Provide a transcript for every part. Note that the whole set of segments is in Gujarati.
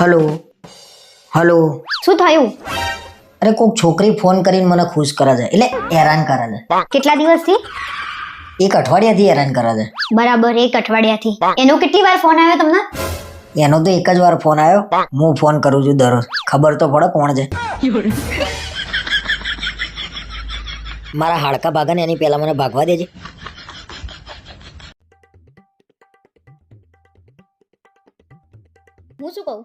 હલો? હલો? શું થયું? અરે કોક છોકરી ફોન કરીને મને ખુશ કરે છે. એટલે હેરાન કરે છે. કેટલા દિવસથી? એક અઠવાડિયાથી હેરાન કરે છે. બરાબર એક અઠવાડિયાથી. એનો કેટલી વાર ફોન આવ્યો તમને? એનો તો એક જ વાર ફોન આવ્યો. હું. ફોન કરું છું દરરોજ. ખબર તો પડે કોણ છે. મારા હાડકા ભાગે ને એની પહેલા મને ભાગવા દેજે. હું શું કહું?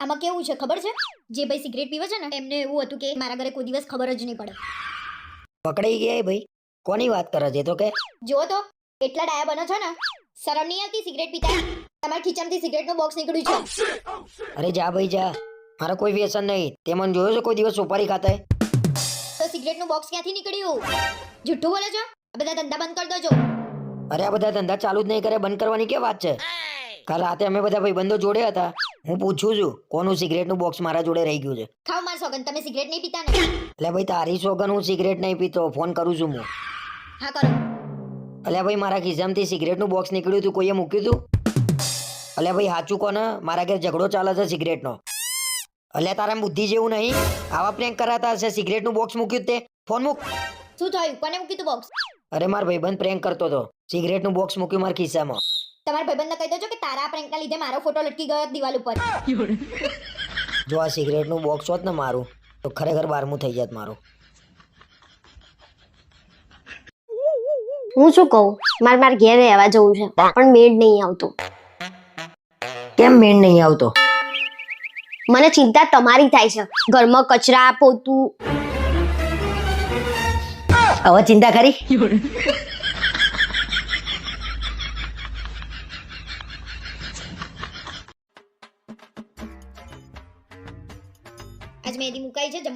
આમાં કેવું છે ખબર છે? જે ભાઈ સિગરેટ પીવે છે ને એમને એવું હતું કે મારા ઘરે કોઈ દિવસ ખબર જ નહીં પડે. પકડાઈ ગયા એ ભાઈ? કોની વાત કરે છે તો કે? જો તો એટલા ડાયા બનો છો ને શરમ નહીં આવતી સિગરેટ પીતા? તમારા ખીચામાંથી સિગરેટનું બોક્સ નીકળ્યું છે. અરે જા ભાઈ જા. મારે કોઈ વ્યસન નહીં. તે મને જોયો છે કોઈ દિવસ સુપારી ખાતા? તો તો સિગરેટનું બોક્સ ક્યાંથી નીકળ્યું? જુઠ્ઠું બોલો છો? આ બધા ધંધા બંધ કરી દો અરે આ બધા ધંધા ચાલુ જ નહીં કરે બંધ કરવાની કે વાત છે? કાલ રાતે અમે બધા ભાઈબંધો જોડે હતા. હું પૂછું છું કોનું સિગરેટનું બોક્સ મારા જોડે રહી ગયું છે? ખાવ માર સોગન તમે સિગરેટ નહીં પીતા ને? એટલે ભાઈ તારી સોગન હું સિગરેટ નહીં પીતો ફોન કરું છું હું. હા કરો. અલ્યા ભાઈ મારા ખિસ્સામાંથી સિગરેટનું બોક્સ નીકળ્યું હતું કોઈએ મૂક્યું હતું? અલ્યા ભાઈ સાચું કોને? મારા ઘેર ઝઘડો ચાલે છે સિગરેટનો. અલ્યા તારા બુદ્ધિ જેવું નહીં? આવા પ્રેન્ક કરાતા હશે સિગરેટનું બોક્સ મૂક્યું તે? ફોન મૂક. શું થયું? કોને મૂક્યું બોક્સ અરે માર ભાઈબંધ પ્રેન્ક કરતો હતો. સિગરેટનું બોક્સ મૂક્યું મારા ખિસ્સામાં. તમારા ભાઈબંધને કહી દેજો કે તારા પ્રેન્કના લીધે મારો ફોટો લટકી ગયો દિવાલ ઉપર. જો આ સિગરેટનું બોક્સ હોત ને મારું તો ખરેખર બારમું થઈ જાત મારું. હું શું કહું? મારે મારે ઘેર રહેવા જવું છે પણ મેડ નહીં આવતો. કેમ મેડ નહીં આવતો? મને ચિંતા તમારી થાય છે. ઘરમાં કચરા પોતું. હવે ચિંતા કરી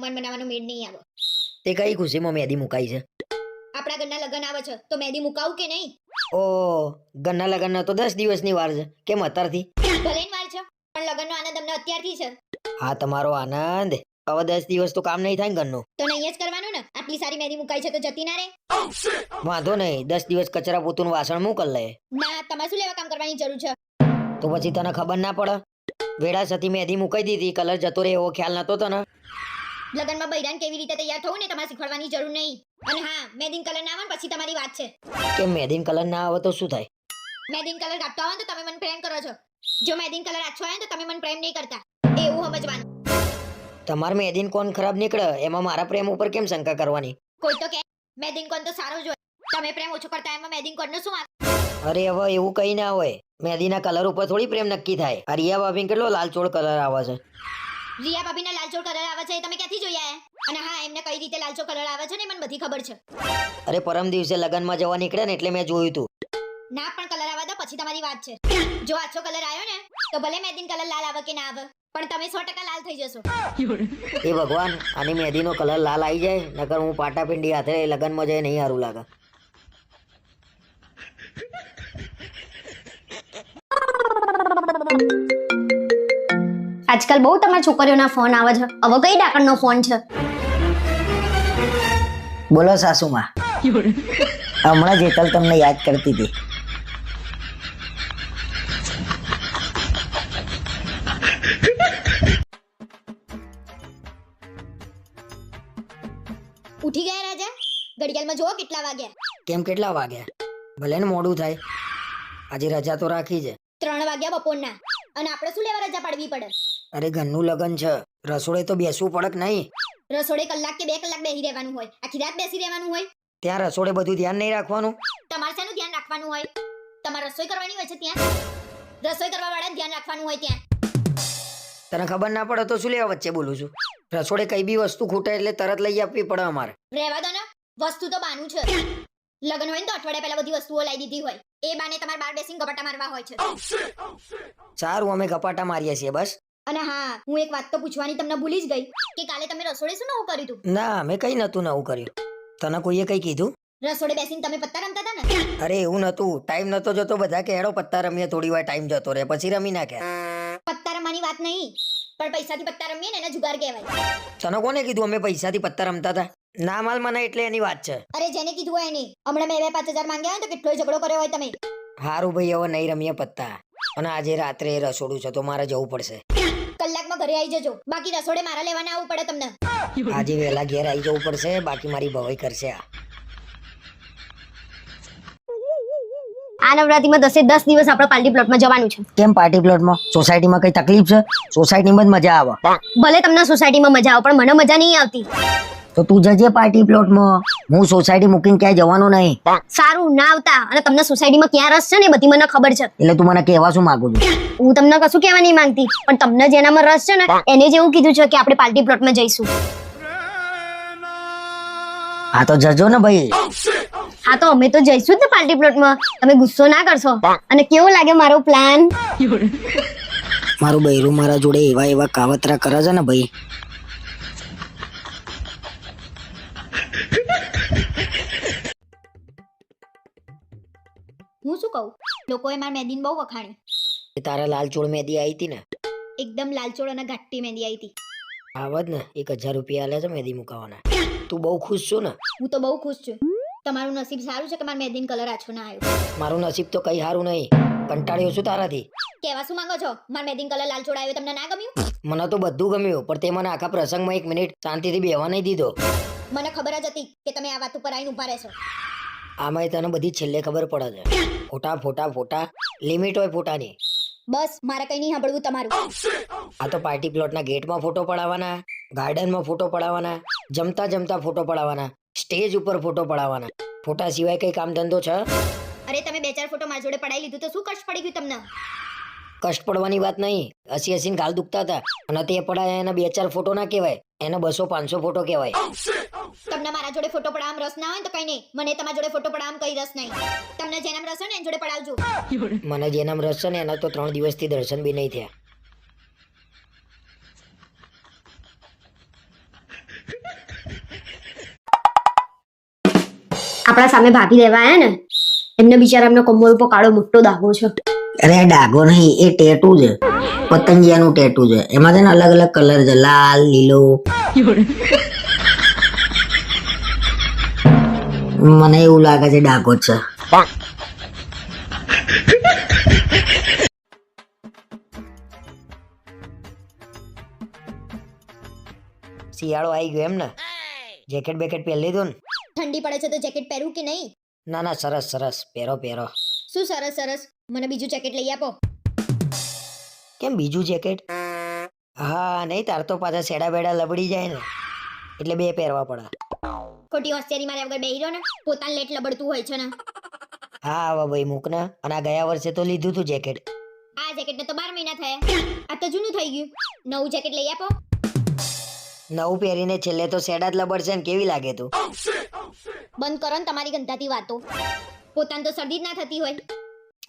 જમવાનું બનાવવાનો મેડ નહીં આવે. તે કઈ ખુશીમાં મેદી મુકાઈ છે? આપણા ઘરના લગ્ન આવે છે તો મેદી મુકાવું કે નહીં? ઓ ઘરના લગ્ન તો દસ દિવસની વાર છે. કેમ અત્યારથી? ભલે વાર છે પણ લગ્નનો આનંદ અમને અત્યારથી છે. હા તમારો આનંદ. હવે દસ દિવસ તો કામ નહીં થાય ને ઘરનું. તો નહીં જ કરવાનું ને? આટલી સારી મેદી મુકાઈ છે તો જતી ના રે વાંધો નહીં. દસ દિવસ કચરા પોતું વાસણ મોકલ લે. ના તમારે શું લેવા કામ કરવાની જરૂર છે? તો પછી તને ખબર ના પડે? વેડા સતી મેદી મુકાઈ દીધી કલર જતો રહે એવો ખ્યાલ નતો તને? લગ્નમાં બૈરાન કેવી રીતે તૈયાર થવું ને તમારે શીખવાડવાની જરૂર નહીં. અને હા મેદિન કલર ના આવે ને પછી તમારી વાત છે. કે મેદિન કલર ના આવે તો શું થાય? મેદિન કલર કાપતો હોય તો તમે મને પ્રેમ કરો છો. જો મેદિન કલર આછો આવે તો તમે મને પ્રેમ નહીં કરતા. એવું સમજવાનું. તમાર મેદિન કોન ખરાબ નીકળે? એમાં મારા પ્રેમ ઉપર કેમ શંકા કરવાની? કોઈ તો કે મેદીન કોન તો સારો જ હોય. તમે પ્રેમ ઓછો કરતા એમાં મેદીન કોણનો શું વાત અરે હવે એવું કઈ ના હોય. મેદીના કલર ઉપર થોડી પ્રેમ નક્કી થાય. આ ભાભી કેટલો લાલચોળ કલર આવે છે. રિયા ભાભીના લાલચો કલર આવે છે એ તમે ક્યાંથી જોયા અને હા એમને કઈ રીતે લાલચો કલર આવે છે ને એ મને બધી ખબર છે. અરે પરમ દિવસે લગ્નમાં જવા નીકળ્યા ને એટલે મેં જોયું હતું ના પણ કલર આવે તો પછી તમારી વાત છે. જો આછો કલર આવ્યો ને તો ભલે મેદીન કલર લાલ આવે કે ના આવે પણ તમે સો ટકા લાલ થઈ જશો. એ ભગવાન આની મેદીનો કલર લાલ આવી જાય નકર હું પાટા પિંડી હાથે લગ્નમાં જઈ નહીં સારું લાગે. આજકાલ બહુ તમારા છોકરીઓના ફોન આવે છે. હવે કઈ ડાકણનો ફોન છે? બોલો સાસુમાં. હમણાં જેતલ તમને યાદ કરતી હતી. ઉઠી ગયા રાજા? ઘડિયાળમાં જુઓ કેટલા વાગ્યા. કેમ કેટલા વાગ્યા? ભલે ને મોડું થાય. આજે રજા તો રાખી છે. ત્રણ વાગ્યા બપોરના. અને આપણે શું લેવા રજા પાડવી પડે? અરે ઘરનું લગ્ન છે. રસોડે તો બેસવું પડક નહીં. રસોડે કલાક કે બે કલાક બેસી રહેવાનું હોય. આખી રાત બેસી રહેવાનું હોય. ત્યાં રસોડે બધું ધ્યાન નહીં રાખવાનું? તમારે શાનું ધ્યાન રાખવાનું હોય. તમારે રસોઈ કરવાની હોય છે ત્યાં? રસોઈ કરવા વાળા ધ્યાન રાખવાનું હોય ત્યાં? તને ખબર ના પડે તો શું લેવા વચ્ચે બોલું છું? રસોડે કઈ બી વસ્તુ ખૂટે એટલે તરત લઈ આપવી પડે અમારે. રહેવા દો ને. વસ્તુ તો બાનું છે. લગ્ન હોય ને તો અઠવાડિયા પહેલા બધી વસ્તુઓ લાવી દીધી હોય. એ બાને તમારે બાર બેસીને ગપાટા મારવા હોય છે. સારું અમે ગપાટા મારીએ છીએ બસ. અને હા હું એક વાત તો પૂછવાની તમને ભૂલી જ ગઈ કે કાલે તમે રસોડે શું નવું કર્યું હતું? ના મેં કઈ નતું નવું કર્યું. તને કોઈએ કઈ કીધું? રસોડે બેસીને તમે પત્તા રમતા હતા ને? અરે એવું નતું ટાઈમ નતો જતો બધા કે હેડો પત્તા રમીએ થોડી વાર ટાઈમ જતો રહે પછી રમી નાખ્યા પત્તા રમવાની વાત નહીં પણ પૈસાથી પત્તા રમીએ ને એને જુગાર કહેવાય. તને કોને કીધું અમે પૈસાથી પત્તા રમતા હતા? ના માલ મને એટલે એની વાત છે. અરે જેને કીધું હોય એની. હમણાં મેં બે પાંચ હજાર માંગ્યા હોય તો કેટલો ઝઘડો કર્યો હોય તમે. હારું ભાઈ હવે નહીં રમીએ પત્તા. અને આજે રાત્રે રસોડું છે તો મારે જવું પડશે. ઘરે આવી જજો. બાકી રસોડે મારા લેવાના આવવું પડે તમને. આજે વેલા ઘેર આવી જવું પડશે બાકી મારી ભવાઈ કરશે આ. આ નવરાત્રીમાં દસે દસ દિવસ આપણે પાર્ટી પ્લોટમાં જવાનું છે. કેમ પાર્ટી પ્લોટમાં? સોસાયટીમાં કઈ તકલીફ છે? સોસાયટીમાં જ મજા આવે. ભલે તમને સોસાયટીમાં મજા આવે પણ મને મજા નહીં આવતી. તો તું જજે પાર્ટી પ્લોટમાં. હું સોસાયટી મૂકીને ક્યાંય જવાનું નહીં. સારું ના આવતા. અને તમને સોસાયટીમાં ક્યાં રસ છે ને બધી મને ખબર છે. એટલે તું મને કહેવા શું માંગુ છું? હું તમને કશું કહેવા નહીં માંગતી પણ તમને જેનામાં રસ છે ને એને જ એવું કીધું છે કે આપણે પાર્ટી પ્લોટમાં જઈશું. હા તો જજો ને ભાઈ. હા તો અમે તો જઈશું જ ને પાર્ટી પ્લોટમાં. તમે ગુસ્સો ના કરશો. અને કેવો લાગે મારો પ્લાન મારું બૈરું મારા જોડે એવા એવા કાવતરા કરે છે ને ભાઈ. લોકોએ મારા મહેંદીને બહુ વખાણી. એ તારા લાલચોળ મેદી આવી હતી ને? એકદમ લાલચોળ અને ઘાટી મહેંદી આવી હતી આવત ને એક હજાર રૂપિયા આલે છે મેદી મુકાવાના. તું બહુ ખુશ છું ને? હું તો બહુ ખુશ છું. તમારું નસીબ સારું છે કે મારા મહેંદીનો કલર આછો ના આવ્યો મારું નસીબ તો કઈ સારું નહીં. કંટાળ્યો છું તારાથી. કેવા શું માંગો છો? મારા મહેંદીનો કલર લાલચોળ આવ્યો તમને ના ગમ્યું? મને તો બધું ગમ્યું પણ તે મને આખા પ્રસંગમાં એક મિનિટ શાંતિથી બેહવા નહીં દીધો. મને ખબર જ હતી કે તમે આ વાત ઉપર આવીને ઊભા રહેશો. આમાંય તને બધી છેલ્લે ખબર પડે છે. ફોટા ફોટા ફોટા લિમિટ હોય ફોટાની. બસ મારે કઈ નહીં સાંભળવું તમારું. આ તો પાર્ટી પ્લોટના ગેટમાં ફોટો પડાવવાના ગાર્ડનમાં ફોટો પડાવવાના જમતા જમતા ફોટો પડાવવાના સ્ટેજ ઉપર ફોટો પડાવવાના. ફોટા સિવાય કઈ કામ ધંધો છે? અરે તમે બે ચાર ફોટો મારા જોડે પડાવી લીધું તો શું કષ્ટ પડી ગયું તમને? કષ્ટ પડવાની વાત નહીં. હસી હસીને ગાલ દુખતા હતા. અને તે પડાયા એના બે ચાર ફોટો ના કહેવાય. એના બસો પાંચસો ફોટો કહેવાય. તમને મારા જોડે ફોટો પડાવવામાં રસ ના હોય તો કઈ નહીં. મને તમારા જોડે ફોટો પડાવવામાં કઈ રસ નહીં. તમને જેનામ રસ હોય ને એની જોડે પડાવજો. મને જેનામ રસ છે ને એના તો ત્રણ દિવસથી દર્શન બી નહીં થયા. આપણા સામે ભાભી દેવાયા ને. એમને બિચારા એમના કમર ઉપર કાળો મોટો દાગો છે. અરે ડાઘો નહીં એ ટેટુ છે. પતંગિયાનું ટેટુ છે. એમાં છે ને અલગ અલગ કલર છે. લાલ લીલો. મને એવું લાગે છે ડાઘો છે. શિયાળો આવી ગયો એમ ને. જેકેટ બેકેટ પહેરી લીધું ને. ઠંડી પડે છે તો જેકેટ પહેરું કે નહીં? ના ના સરસ સરસ. પહેરો પહેરો. શું સરસ સરસ? મને બીજું જેકેટ લઈ આપો. કેમ બીજું જેકેટ હા નહીં તાર તો પાછા સેડા બેડા લબડી જાય ને. એટલે બે પહેરવા પડે. ખોટી હોસ્ટેરી માર્યા વગર બેહી રહ્યો ને પોતાને લેટ લબડતું હોય છે ને. હા આવા ભાઈ મૂક ને. અને આ ગયા વર્ષે તો લીધું તું જેકેટ આ જેકેટને તો બાર મહિના થયા. આ તો જૂનું થઈ ગયું. નવું જેકેટ લઈ આપો. નવું પહેરીને છેલ્લે તો સેડા જ લબડશે ને કેવી લાગે તું? બંધ કરો ને તમારી ગંધાતી વાતો. પોતાને તો શરદી જ ના થતી હોય.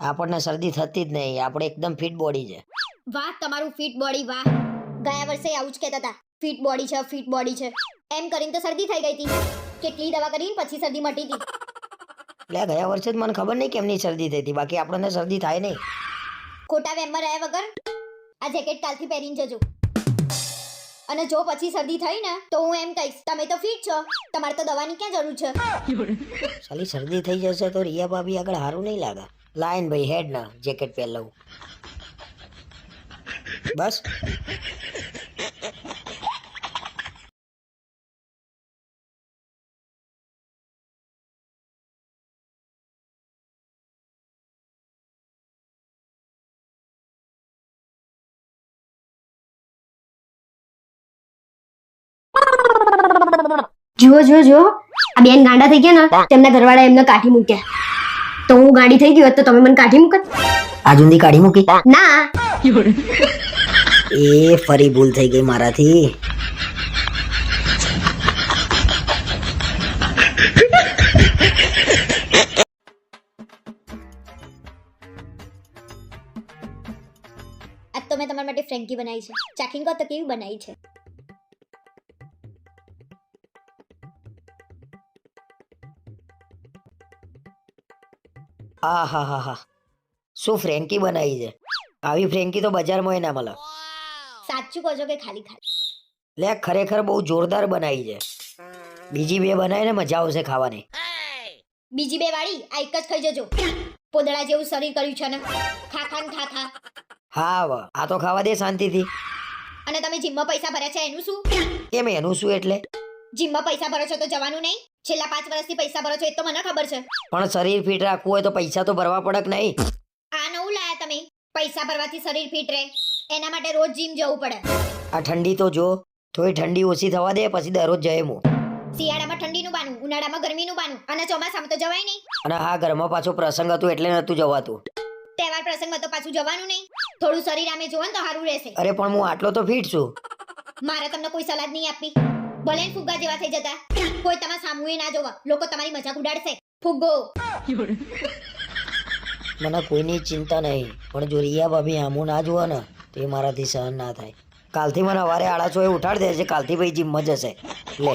આપણને શરદી થતી જ નહીં. આપણે એકદમ ફિટ બોડી છે. વાહ તમારું ફિટ બોડી વાહ. ગયા વર્ષે આવું જ કહેતા હતા. ફિટ બોડી છે ફિટ બોડી છે. એમ કરીને તો શરદી થઈ ગઈ હતી. કેટલી દવા કરીને પછી શરદી મટી હતી. એટલે ગયા વર્ષે જ મને ખબર નહીં કેમની શરદી થઈ હતી. બાકી આપણને શરદી થાય નહીં. ખોટા વેમમાં રહ્યા વગર આ જેકેટ કાલથી પહેરીને જજો. અને જો પછી શરદી થઈ ને, તો હું એમ કહીશ, તમે તો ફિટ છો, તમારે તો દવાની ક્યાં જરૂર છે? સાલી, શરદી થઈ જશે તો રિયા ભાભી આગળ સારું નહીં લાગે. લાઈન ભાઈ હેડ ના જેકેટ પહેર બસ. જુઓ જુઓ જુઓ. આ બેન ગાંડા થઈ ગયા ને તેમના ઘરવાળા એમને કાઢી મૂક્યા. તો હું ગાડી થઈ ગયો તો તમે મને કાઢી મૂકત? આ જુંદી કાઢી મૂકી? ના. એ ફરી ભૂલ થઈ ગઈ મારાથી. આજ તો મેં તમારા માટે ફ્રેન્કી બનાવી છે. ચાખીંગ તો કેવી બનાવી છે? આ હા હા હા. શું ફ્રેન્કી બનાવી છે? આવી ફ્રેન્કી તો બજારમાં ના મળે સાચું કહો છો કે ખાલી ખાલી? લે ખરેખર બહુ જોરદાર બનાવી છે. બીજી બે બનાવીને મજા આવશે ખાવાની. બીજી બે વાળી આ એક જ ખાઈ જજો. પોદળા જેવું શરીર કર્યું છે ને. ખા ખા ને ખા ખા. હા આ તો ખાવા દે શાંતિથી. અને તમે જીમમાં પૈસા ભર્યા છે એનું શું? કેમ એનું શું એટલે? જીમમાં પૈસા ભરો છો તો જવાનું નહીં? છેલ્લા પાંચ વર્ષથી પૈસા ભરો છો એ તો મને ખબર છે. પણ શરીર ફિટ રાખવું હોય તો પૈસા તો ભરવા પડક નહીં. આ નવું લાયા તમે. પૈસા ભરવાથી શરીર ફિટ રહે. એના માટે રોજ જીમ જવું પડે. આ ઠંડી તો જો થોડી ઠંડી ઓછી થવા દે પછી દરરોજ જાય હું શિયાળામાં ઠંડીનું બાનું ઉનાળામાં ગરમીનું બાનું અને ચોમાસામાં તો જવાય નહીં. અને હા ઘરમાં પાછો પ્રસંગ હતું એટલે નતું જવાતું. તહેવાર પ્રસંગમાં તો પાછું જવાનું નહીં. થોડું શરીર આમે જોવો તો સારું રહેશે. અરે પણ હું આટલો તો ફિટ છું. મારે તમને કોઈ સલાહ નહીં આપી. ભલે ફુગ્ગા જેવા થઈ જતા. કોઈ તમારા સામુએ ના જોવા. લોકો તમારી મજાક ઉડાડશે. ફુગ્ગો. મને કોઈની ચિંતા નહીં, પણ જો રિયા ભાભી આમું ના જુઓ ને, તો એ મારાથી સહન ના થાય. કાલથી મને સવારે આડા એ ઉઠાડી દે કાલથી ભાઈ જીમમાં જશે લે.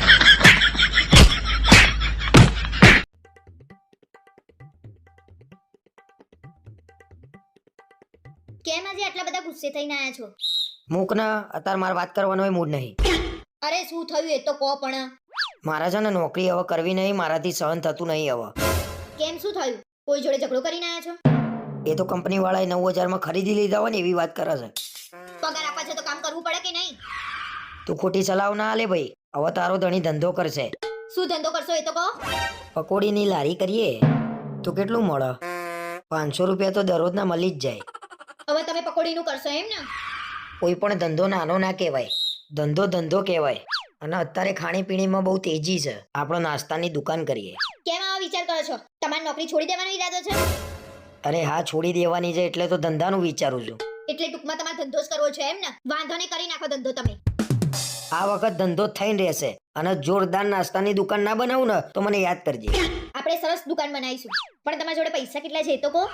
કેમ આજે આટલા બધા ગુસ્સે થઈને આયા છો? મૂક ને અત્યારે મારે વાત કરવાનો મૂડ નહીં. અરે શું થયું એ તો કહો પણ. મારા છે ને નોકરી હવે કરવી નહીં મારાથી સહન થતું નહીં હવે. કેમ શું થયું? કોઈ જોડે ઝઘડો કરીને આયા છો? એ તો કંપની વાળાએ નવ હજારમાં ખરીદી લીધા હોય ને એવી વાત કરે છે. પગાર આપવા છે તો કામ કરવું પડે કે નહીં? તું ખોટી સલાહ ના આલે ભાઈ. હવે તારો ધણી ધંધો કરશે. શું ધંધો કરશો એ તો કહો? પકોડીની લારી કરીએ. તો કેટલું મળે? પાંચસો રૂપિયા તો દરરોજના મળી જ જાય. હવે તમે પકોડીનું કરશો એમ ને? કોઈ પણ ધંધો નાનો ના કહેવાય. ધંધો ધંધો કહેવાય. અને અત્યારે ખાણીપીણીમાં બહુ તેજી છે. આપણો નાસ્તાની દુકાન કરીએ. કેમ આવા વિચાર કરો છો? તમારી નોકરી છોડી દેવાનો ઈરાદો છે? અરે હા છોડી દેવાની છે એટલે તો ધંધાનું વિચારું છું. એટલે ટૂંકમાં તમારે ધંધો જ કરવો છે એમ ને? વાંધો નહીં કરી નાખો ધંધો તમે. આ વખત ધંધો થઈ થઈને રહેશે. અને જોરદાર નાસ્તાની દુકાન ના બનાવું ને તો મને યાદ કરજે. આપણે સરસ દુકાન બનાવીશું. પણ તમારા જોડે પૈસા કેટલા છે એ તો કહો.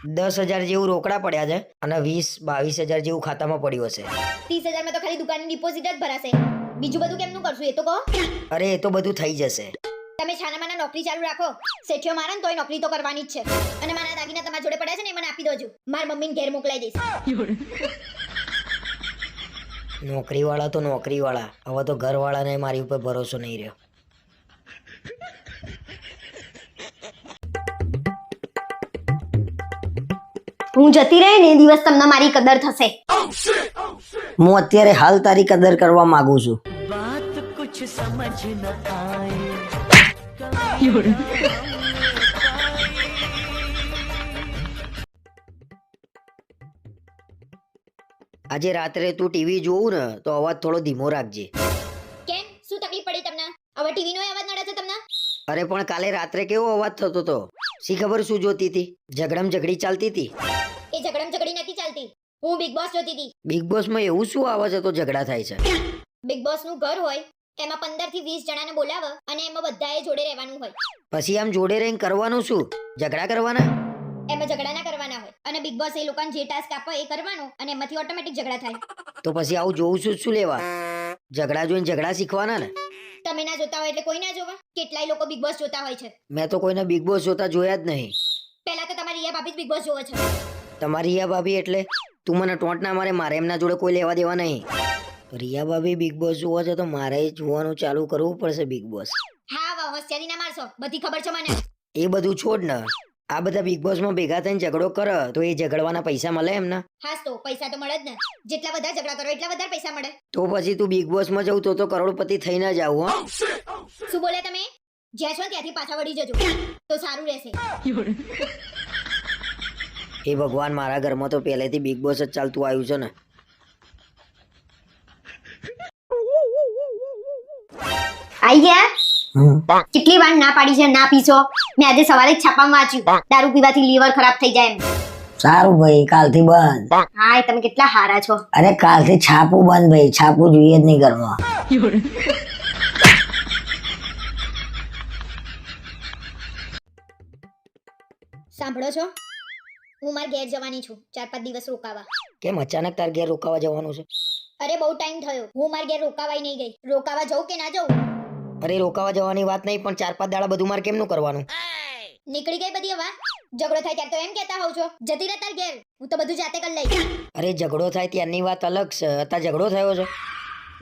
દસ હજાર જેવું રોકડા પડ્યા છે અને વીસ બાવીસ હજાર જેવું ખાતામાં પડ્યું હશે. ત્રીસ હજારમાં તો ખાલી દુકાનની ડિપોઝિટ જ ભરાશે. બીજું બધું કેમનું કરશું? એ તો કહો. અરે એ તો બધું થઈ જશે. તમે છાનામાના નોકરી ચાલુ રાખો. સેઠિયો મારે ને તોય નોકરી તો કરવાની જ છે. અને મારા દાગીના તમારા જોડે પડ્યા છે ને એ મને આપી દોજો માર મમ્મીને ઘેર મોકલાઈ દઈશ. નોકરી વાળા તો નોકરી વાળા હવે તો ઘર વાળાને મારી ઉપર ભરોસો નહીં રહ્યો. હું જતી રહે ને એ દિવસ તમને મારી કદર થશે. હું અત્યારે હાલ તારી કદર કરવા માંગુ છું. આજે રાત્રે તું ટીવી જોવું ને તો અવાજ થોડો ધીમો રાખજે. કેમ? શું તકલીફ પડી તમને? હવે ટીવીનો અવાજ નડે છે તમને? અરે પણ કાલે રાત્રે કેવો અવાજ થતો હતો શી ખબર શું જોતી હતી? ઝઘડમ ઝઘડી ચાલતી હતી? એ ઝઘડમ ઝઘડી નથી ચાલતી. હું બિગ બોસ જોતી હતી. બિગ બોસમાં એવું શું આવે છે તો ઝઘડા થાય છે? બિગ બોસનું ઘર હોય એમાં પંદરથી વીસ જણાને બોલાવે અને એમાં બધાએ જોડે રહેવાનું હોય. પછી આમ જોડે રહીને કરવાનું શું? ઝઘડા કરવાના? એમાં ઝઘડા ના કરવાના હોય. અને બિગ બોસ એ લોકોને જે ટાસ્ક આપે એ કરવાનો અને એમાંથી ઓટોમેટિક ઝઘડા થાય. તો પછી આવું જોવું છું શું લેવા? ઝઘડા જોઈને ઝઘડા શીખવાના ને? તમે ના જોતા હોય એટલે કોઈ ના જોવા. કેટલાય લોકો બિગ બોસ જોતા હોય છે. મેં તો કોઈને બિગ બોસ જોતા જોયા જ નહીં. પહેલા તો તમારી રિયા ભાભી જ બિગ બોસ જોવે છે. તમારી રિયા ભાભી એટલે તું મને ટોંટ ના મારે મારે એમના જોડે કોઈ લેવા દેવા નહીં. રિયા ભાભી બિગ બોસ જોવા છે તો મારે જોવાનું ચાલુ કરવું પડશે બિગ બોસ હા વાહ હોશિયારી ના મારશો બધી ખબર છે મને. એ બધું છોડ ને. આ બધા બિગ બોસમાં ભેગા થઈને ઝઘડો કરે તો એ ઝઘડવાના પૈસા મળે એમના? હા તો પૈસા તો મળે જ ને. જેટલા બધા ઝઘડા કરો એટલા વધારે પૈસા મળે. તો પછી તું બિગ બોસમાં જવું તો તો કરોડપતિ થઈને જ આવું હો. શું બોલે તમે? જ્યાં છો ત્યાંથી પાછા વળી જજો. તો સારું રહેશે. એ ભગવાન મારા ઘરમાં તો પહેલેથી બિગ બોસ જ ચાલતું આવ્યું છે ને. કેટલી વાર ના પાડી છે ના પીશો? મેં આજે સવારે છાપામાં વાંચ્યું. દારૂ પીવાથી લીવર ખરાબ થઈ જાય એમ. સારું ભાઈ કાલથી બંધ. હા તમે કેટલા હારા છો. અરે કાલથી છાપું બંધ ભાઈ છાપું જોઈએ જ નહીં ઘરમાં. સાંભળો છો? હું માર ઘેર જવાની છું ચાર પાંચ દિવસ રોકાવા. કેમ? અચાનક તાર ઘેર રોકાવા જવાનું છે? અરે બહુ ટાઈમ થયો. હું માર ઘેર રોકાવાય નહીં ગઈ. રોકાવા જઉં કે ના જઉં? અરે રોકાવા જવાની વાત નહીં પણ ચાર પાંચ દાડા બધું મારે કેમનું કરવાનું? નીકળી ગઈ બધી હવા? ઝઘડો થાય ત્યારે તો એમ કહેતા હોવ છો. જતી રહે તાર ઘેર. હું તો બધું જાતે કરી લઈશ. અરે ઝઘડો થાય ત્યારની વાત અલગ છે. અત્યારે ઝઘડો થયો છે.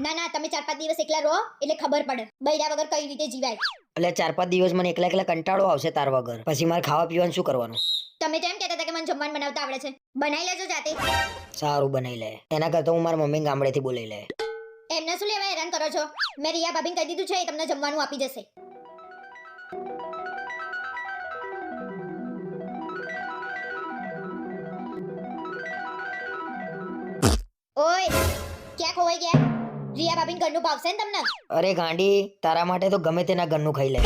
ના ના તમે ચાર પાંચ દિવસ એકલા રહો એટલે ખબર પડે. બૈરા વગર કઈ રીતે જીવાય? એટલે ચાર પાંચ દિવસ મને એકલા એકલા કંટાળો આવશે તાર વગર. પછી મારે ખાવા પીવાનું શું કરવાનું? તમે તો એમ કહેતા હતા કે મને જમવાનું બનાવતા આવડે છે. બનાવી લેજો જાતે. સારું બનાવી લે. એના કરતા હું મારા મમ્મી ગામડેથી બોલાવી લે. એમને શું લેવા હેરાન કરો છો. મેં રિયા ભાભીને કહી દીધું છે એ તમને જમવાનું આપી જશે. ઓય ક્યાં ખોવાઈ ગયા? રિયા ભાભીને ઘરનું ભાવશે ને તમને? અરે ગાંડી તારા માટે તો ગમે તેના ઘરનું ખાઈ લે.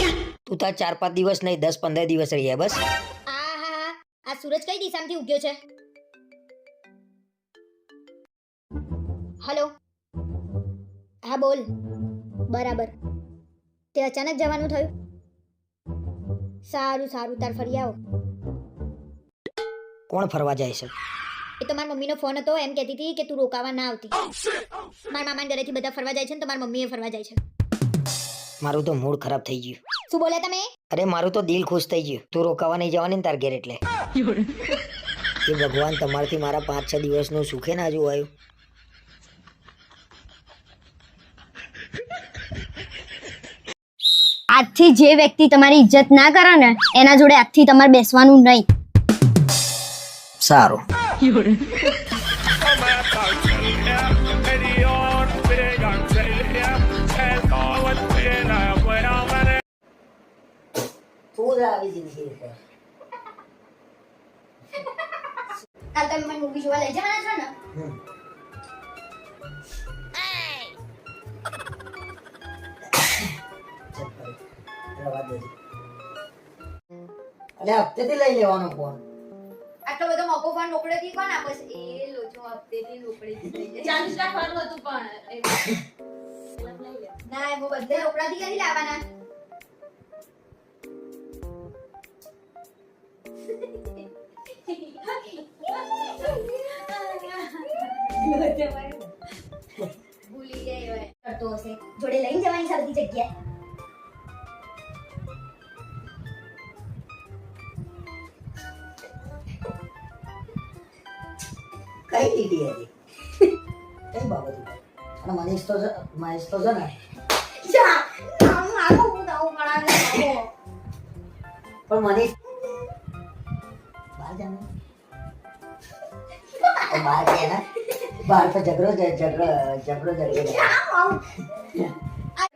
તું તાર ચાર પાંચ દિવસ નહીં દસ પંદર દિવસ રહીએ બસ. આ હા હા આ સૂરજ કઈ દિશામાંથી ઉગ્યો છે? હલો? હા બોલ. બરાબર. તે અચાનક જવાનું થયું? સારું સારું તાર ફરી આવો. કોણ ફરવા જાય છે? એ તો મારી મમ્મીનો ફોન હતો એમ કહેતી હતી કે તું રોકાવા ના આવતી. મારા મામાના ઘરેથી બધા ફરવા જાય છે ને તો મારી મમ્મીએ ફરવા જાય છે. મારું તો મૂડ ખરાબ થઈ ગયું. શું બોલ્યા તમે? અરે મારું તો દિલ ખુશ થઈ ગયું. તું રોકાવા નહીં જવાની ને તાર ઘેર એટલે. એ ભગવાન તમારથી મારા પાંચ છ દિવસનું સુખે ના જોવાયું. આજથી જે વ્યક્તિ તમારી ઇજ્જત ના કરે ને એના જોડે આજથી તમારે બેસવાનું નહીં. સારું. તું જ જિંદગી ઉપર કાલ તમે મને મૂવી જોવા લઈ જવાના છો ને? એટલે હપ્તેથી લઈ લેવાનો ફોન આટલો બધો મોકો ફોન નોકડેથી કોણ આપે છે? એ લોચો હપ્તેથી નોકડેથી ચાલીસ રાખવાનું હતું પણ ના એવો બધે રોકડાથી કરી લાવવાના. ભૂલી જાય કરતો હશે. જોડે લઈને જવાની સરખી જગ્યાએ. કઈ લીધી હતી કઈ બાબત ઉપર અને મનીષ તો મહેશ તો છે. ને પણ મનીષ બહાર જાને. બહાર ગયા ને? બહાર તો ઝઘડો ઝઘડો ઝઘડો ઝઘડો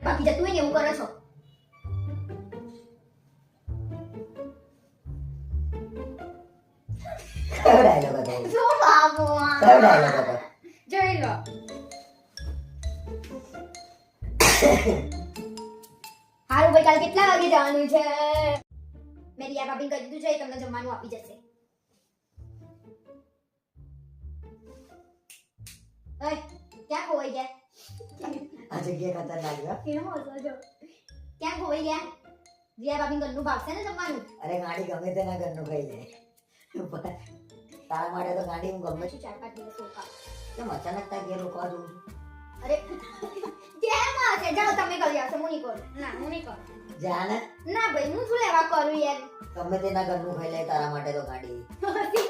બાકી જતું હોય એવું કરો છો. ડાયલોગ હતો કયો ડાયલોગ હતો. જોઈ લો. હારું ભાઈ કાલ કેટલા વાગે જવાનું છે? મેં રિયા ભાભીને કહી દીધું છે એ તમને જમવાનું આપી જશે. ક્યાં ખોવાઈ ગયા? આ જગ્યા ખતરનાક છે. કેમ હસો છો ક્યાં ખોવાઈ ગયા? રિયા ભાભીને ઘરનું ભાવશે ને જમવાનું? અરે ગાડી ગમે તેના ઘરનું ખાઈ પણ તારા માટે તો ગાડી હું ગમે પછી ચાર પાંચ દિવસ રોકા કેમ અચાનક તાર ઘેર રોકવા છું અરે જેમ હશે જાઓ તમે કરી આવશો હું નહીં કરું. ના હું નહીં કરું. જાને? ના ભાઈ હું શું લેવા કરું યાર? તમે તેના ઘરનું ખાઈ લે તારા માટે તો ગાડી.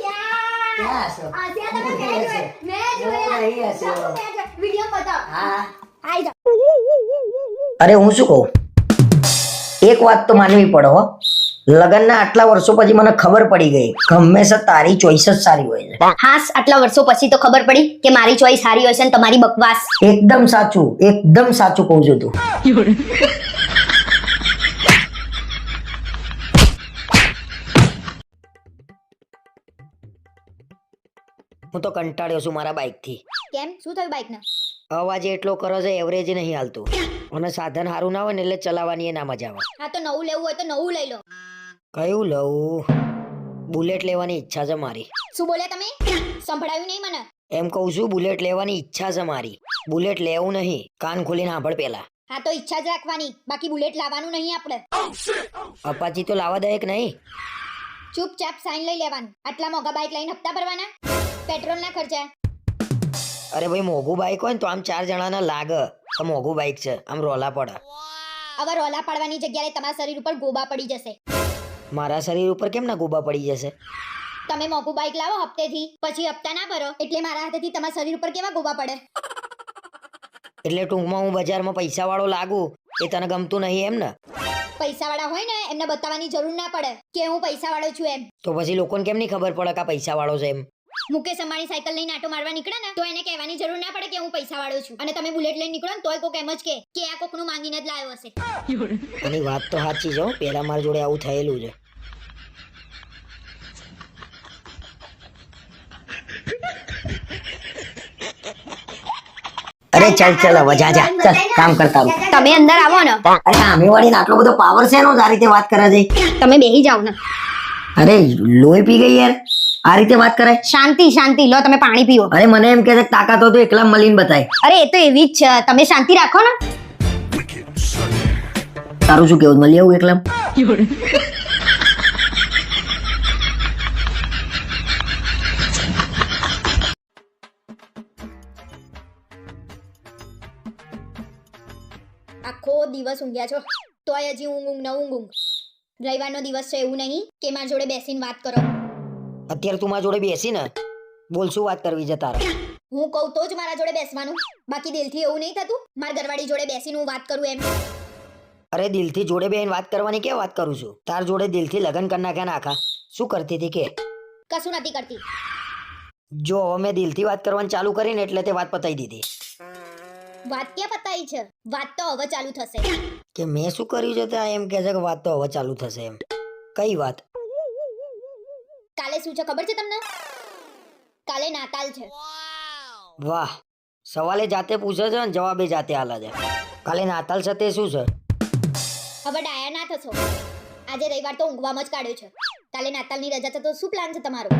ક્યાં હશો. આ ત્યાં તમે મેં જોયે. મેં જોયા. નહીં હશે. જાઓ, મેં જોયા. વીડિયો બતાવો હા. આઈ જાઓ. અરે હું શું કહું? એક વાત તો માનવી પડો હો. લગ્નના આટલા વર્ષો પછી મને ખબર પડી ગઈ કે હંમેશા તારી ચોઈસ જ સારી હોય છે. હાસ આટલા વર્ષો પછી તો ખબર પડી કે મારી ચોઈસ સારી હોય છે તમારી બકવાસ. એકદમ સાચું એકદમ સાચું કહું છું તું. હું તો કંટાળ્યો છું મારા બાઇકથી. કેમ? શું થયું બાઇક ને? અવાજ એટલો કરો છો એવરેજ નહીં હાલતું. અને સાધન સારું ના હોય ને એટલે ચલાવવાની એ ના મજા આવે. હા તો નવું લેવું હોય તો નવું લઈ લો. કયું લઉં? બુલેટ લેવાની ઈચ્છા છે મારી. શું બોલ્યા તમે? સંભળાયું નહીં મને. એમ કહું છું બુલેટ લેવાની ઈચ્છા છે મારી. બુલેટ લેવું નહીં કાન ખોલીને સાંભળ પેલા. હા તો ઈચ્છા જ રાખવાની. બાકી બુલેટ લાવવાનું નહીં આપણે. અપાચી તો લાવવા દે કે નહીં. ચૂપચાપ સાઈન લઈ લેવાનું. આટલા મોંઘા બાઇક લઈને હપ્તા ભરવાના? પેટ્રોલના ખર્ચા? અરે ભાઈ મોઘું બાઇક હોય ને તો આમ ચાર જણાને લાગે. તો મોઘું બાઇક છે આમ રોલા પડે. હવે રોલા પાડવાની જગ્યાએ તમારા શરીર ઉપર ગોબા પડી જશે. મારા શરીર ઉપર કેમ ના ગોબા પડી જશે? તમે મોઘું બાઇક લાવો હપ્તેથી પછી હપ્તા ના ભરો એટલે મારા હાથેથી તમારા શરીર ઉપર કેવા ગોબા પડે? એટલે ટૂંકમાં હું બજારમાં પૈસા વાળો લાગુ એ તને ગમતું નહીં એમ ને? પૈસાવાળા હોય ને એમને બતાવવાની જરૂર ના પડે કે હું પૈસાવાળો છું એમ. તો પછી લોકોને કેમ નહીં ખબર પડે કે આ પૈસા વાળો છે એમ? મુકેશ અંબાણી સાયકલ લઈને આટો મારવા નીકળે ને તો એને કહેવાની જરૂર ના પડે કે હું પૈસાવાળો છું. અને તમે બુલેટ લઈને નીકળો ને તોય કોક એમ જ કે કે આ કોકનું માંગીને જ લાવ્યો હશે. આની વાત તો સાચી છે પેલા મારા જોડે આવું થયેલું છે. અરે ચાલ ચાલ હવે જા જા. ચાલ કામ કરતા તમે અંદર આવો ને. અરે અમે વાળી આટલો બધો પાવર છે? એનો આ રીતે વાત કરે છે? તમે બેહી જાઓ ને. અરે લોહી પી ગઈ યાર. આ રીતે વાત કરાય? શાંતિ શાંતિ. લો તમે પાણી પીવો અરે મને એમ કે છે કે તાકાત હોય તો એકલા મળીને બતાય. અરે એ તો એવી જ છે. તમે શાંતિ રાખો ને. તારું શું કેવું મળી આવું એકલા આખો દિવસ ઊંઘ્યા છો. તોય હજી ઊંઘ ઊંઘ ન ઊંઘ ઊંઘ. રવિવારનો દિવસ છે એવું નહીં કે મારા જોડે બેસીને વાત કરો. અત્યારે તું મારા જોડે બેસી ને બોલ શું વાત કરવી છે તારે? હું કહું તો જ મારા જોડે બેસવાનું. બાકી દિલથી એવું નહીં થતું મારા ઘરવાળી જોડે બેસીને હું વાત કરું એમ. અરે દિલથી જોડે બેન વાત કરવાની કે વાત કરું છું? તાર જોડે દિલથી લગ્ન કરના કે નાખા શું કરતી હતી કે? કશું નથી કરતી. જો હવે મેં દિલથી વાત કરવાની ચાલુ કરીને એટલે તે વાત પતાઈ દીધી. વાત ક્યાં પતાઈ છે? વાત તો હવે ચાલુ થશે. કે મેં શું કર્યું છે ત્યાં? એમ કહે છે કે વાત તો હવે ચાલુ થશે એમ. કઈ વાત? શું છે? ખબર છે તમને? કાલે નાતાલ છે. વાહ. સવાલે જાતે પૂછે છે અને જવાબે જાતે આલે છે. કાલે નાતાલ છે તે શું છે? હવે ડાયા ના થશો. આજે રવિવાર તો ઊંઘવામાં જ કાઢ્યો છે. કાલે નાતાલની રજા છે તો શું પ્લાન છે તમારો?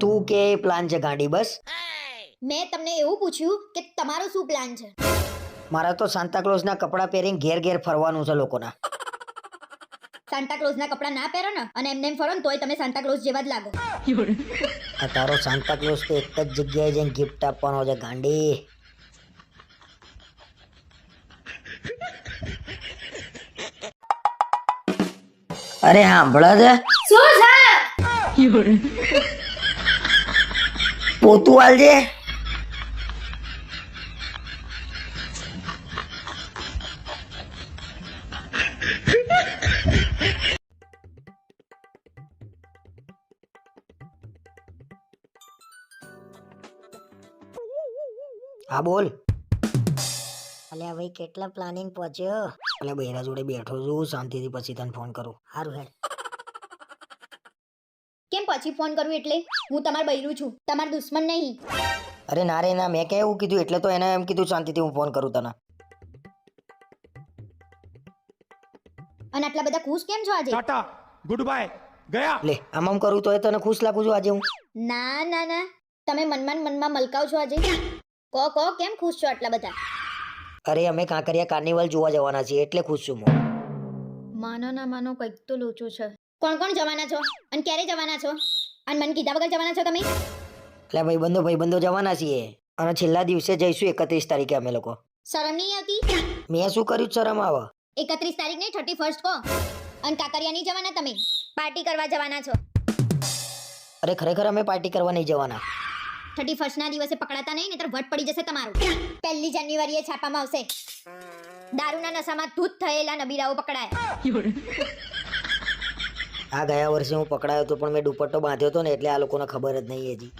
તું કે પ્લાન છે ગાડી બસ? મેં તમને એવું પૂછ્યું કે તમારો શું પ્લાન છે? મારા તો સાન્તા ક્લોઝના કપડાં પહેરીને ઘેર ઘેર ફરવાનું છે લોકોના. સાન્ટા ના કપડા ના પહેરો ને અને એમને એમ ફરો ને તોય તમે સાન્તાક્લોઝ જેવા જ લાગો. આ તારો સાન્તાક્લોઝ તો એક જ જગ્યાએ જઈને ગિફ્ટ આપવાનો છે ગાંડી. અરે સાંભળે છે. પોતું આલજે હા બોલ. અલે ભાઈ કેટલા પ્લાનિંગ પહોંચ્યો? અલે બૈરા જોડે બેઠો છું શાંતિથી પછી તને ફોન કરું. હારું હેડ. કેમ પછી ફોન કરું એટલે? હું તમાર બૈરું છું તમાર દુશ્મન નહીં. અરે ના રે ના મેં કે એવું કીધું? એટલે તો એને એમ કીધું શાંતિથી હું ફોન કરું તને. અને આટલા બધા ખુશ કેમ છો આજે? ટાટા ગુડ બાય ગયા. લે આમ આમ કરું તો એ તને ખુશ લાગુ છું આજે હું. ના ના ના. તમે મનમાં મનમાં મલકાવ છો આજે. કો કો કેમ ખુશ છો આટલા બધા? અરે અમે કાંકરિયા કાર્નિવલ જોવા જવાના છીએ એટલે ખુશ છું હું. માનો ના માનો કંઈક તો લોચો છે. કોણ કોણ જવાના છો? અને ક્યારે જવાના છો? અને મન કીધા વગર જવાના છો તમે? એટલે ભાઈબંધો ભાઈબંધો જવાના છીએ. અને છેલ્લા દિવસે જઈશું એકત્રીસ તારીખે અમે લોકો. શરમ નહીં આવતી? મેં શું કર્યું છે શરમ આવે? એકત્રીસ તારીખ નહીં થર્ટી ફર્સ્ટ કો અને કાંકરિયા નહીં જવાના તમે? પાર્ટી કરવા જવાના છો. અરે ખરેખર અમે પાર્ટી કરવા નહીં જવાના. થર્ટી ફર્સ્ટ ના દિવસે પકડાતા નહીં, નહીતર વટ પડી જશે તમારું. પહેલી જાન્યુઆરીએ છાપામાં આવશે. દારૂના નશામાં ધૂત થયેલા નબીરાઓ પકડાયા. આ ગયા વર્ષે હું પકડાયો હતો, પણ મેં દુપટ્ટો બાંધ્યો હતો ને, એટલે આ લોકોને ખબર જ નહીં હજી.